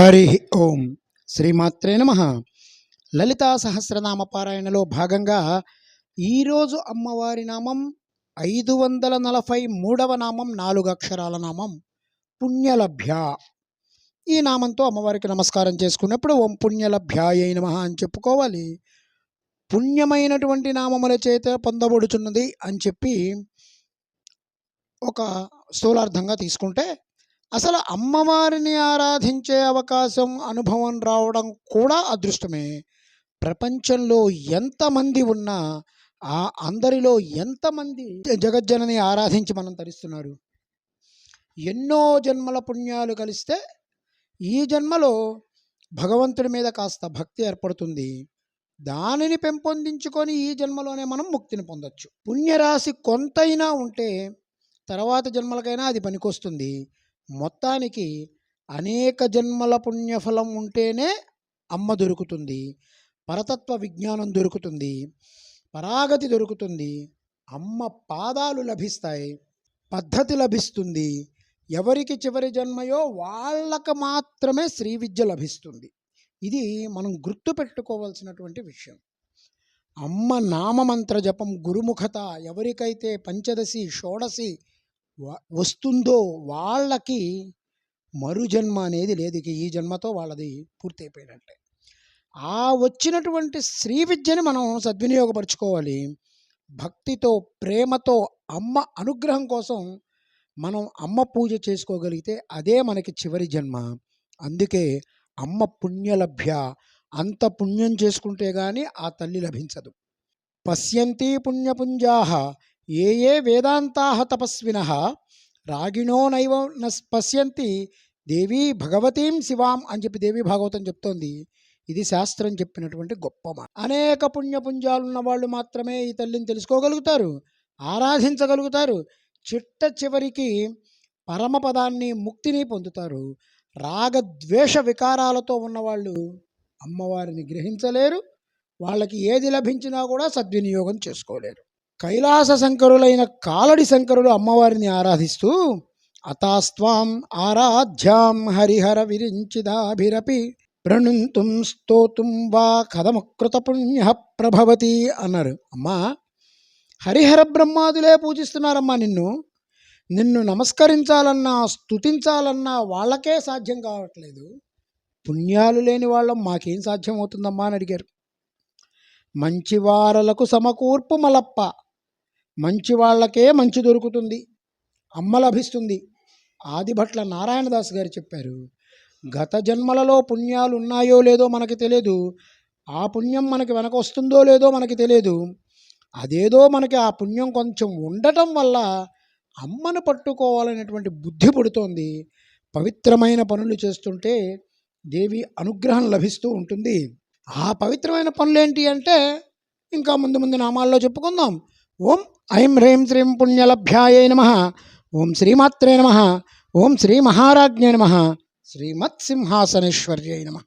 హరి ఓం. శ్రీమాత్రే నమ. లలితా సహస్రనామ పారాయణలో భాగంగా ఈరోజు అమ్మవారి నామం ఐదు వందల నలభై మూడవ నామం నాలుగు అక్షరాల నామం పుణ్యలభ్య. ఈ నామంతో అమ్మవారికి నమస్కారం చేసుకున్నప్పుడు ఓం పుణ్యలభ్యాయ నమ అని చెప్పుకోవాలి. పుణ్యమైనటువంటి నామముల చేత పొందబడుచున్నది అని చెప్పి ఒక స్థూలార్థంగా తీసుకుంటే అసలు అమ్మవారిని ఆరాధించే అవకాశం అనుభవం రావడం కూడా అదృష్టమే. ప్రపంచంలో ఎంతమంది ఉన్నా ఆ అందరిలో ఎంతమంది జగజ్జనని ఆరాధించి మనం తరిస్తున్నారు? ఎన్నో జన్మల పుణ్యాలు కలిస్తే ఈ జన్మలో భగవంతుడి మీద కాస్త భక్తి ఏర్పడుతుంది. దానిని పెంపొందించుకొని ఈ జన్మలోనే మనం ముక్తిని పొందొచ్చు. పుణ్యరాశి కొంతైనా ఉంటే తర్వాత జన్మలకైనా అది పనికొస్తుంది. మొత్తానికి అనేక జన్మల పుణ్యఫలం ఉంటేనే అమ్మ దొరుకుతుంది పరతత్వ విజ్ఞానం దొరుకుతుంది పరాగతి దొరుకుతుంది అమ్మ పాదాలు లభిస్తాయి పద్ధతి లభిస్తుంది. ఎవరికి చివరి జన్మయో వాళ్ళకు మాత్రమే శ్రీ విద్య లభిస్తుంది. ఇది మనం గుర్తుపెట్టుకోవాల్సినటువంటి విషయం. అమ్మ నామమంత్ర జపం గురుముఖత ఎవరికైతే పంచదశి షోడశి వస్తుందో వాళ్ళకి మరు జన్మ అనేది లేదు. ఇక ఈ జన్మతో వాళ్ళది పూర్తయిపోయినట్టే ఆ వచ్చినటువంటి శ్రీ విద్యని మనం సద్వినియోగపరచుకోవాలి. భక్తితో ప్రేమతో అమ్మ అనుగ్రహం కోసం మనం అమ్మ పూజ చేసుకోగలిగితే అదే మనకి చివరి జన్మ. అందుకే అమ్మ పుణ్యలభ్య. అంత పుణ్యం చేసుకుంటే కానీ ఆ తల్లి లభించదు. పశ్యంతి పుణ్యపుంజాహ ఏ ఏ వేదాంతా తపస్విన రాగిణో నైవ పశ్యంతి దేవీ భగవతీం శివాం అని చెప్పి దేవీ భాగవతం చెప్తోంది. ఇది శాస్త్రం చెప్పినటువంటి గొప్ప మాట. అనేక పుణ్యపుంజాలున్న వాళ్ళు మాత్రమే ఈ తల్లిని తెలుసుకోగలుగుతారు ఆరాధించగలుగుతారు చిట్ట చివరికి పరమపదాన్ని ముక్తిని పొందుతారు. రాగద్వేష వికారాలతో ఉన్నవాళ్ళు అమ్మవారిని గ్రహించలేరు వాళ్ళకి ఏది లభించినా కూడా సద్వినియోగం చేసుకోలేరు. కైలాస శంకరులైన కాలడి శంకరులు అమ్మవారిని ఆరాధిస్తూ అతాస్వాం ఆరాధ్యాం హరిహర విరించిదాభిరపి ప్రణుంతుం స్తోతుం వా కథమకృత పుణ్య ప్రభవతి అన్నారు. అమ్మా హరిహర బ్రహ్మాదులే పూజిస్తున్నారమ్మా నిన్ను. నిన్ను నమస్కరించాలన్నా స్తుతించాలన్నా వాళ్ళకే సాధ్యం కావట్లేదు. పుణ్యాలు లేని వాళ్ళం మాకేం సాధ్యం అవుతుందమ్మా అని అడిగారు. మంచివారలకు సమకూర్పు మలప్ప. మంచి వాళ్ళకే మంచి దొరుకుతుంది. అమ్మ లభిస్తుంది. ఆదిభట్ల నారాయణదాస్ గారు చెప్పారు గత జన్మలలో పుణ్యాలు ఉన్నాయో లేదో మనకి తెలియదు ఆ పుణ్యం మనకి వెనక వస్తుందో లేదో మనకి తెలియదు అదేదో మనకి ఆ పుణ్యం కొంచెం ఉండటం వల్ల అమ్మను పట్టుకోవాలనేటువంటి బుద్ధి పుడుతోంది. పవిత్రమైన పనులు చేస్తుంటే దేవి అనుగ్రహం లభిస్తూ ఉంటుంది. ఆ పవిత్రమైన పనులు ఏంటి అంటే ఇంకా ముందు ముందు నామాల్లో చెప్పుకుందాం. ఓం ఐం హ్రీం శ్రీం పుణ్యలభ్యాయ నమ. ఓం శ్రీమాత్రే నమ. ఓం శ్రీ మహారాజ్ఞే నమ. శ్రీమత్ సింహాసనేశ్వర్యై నమ.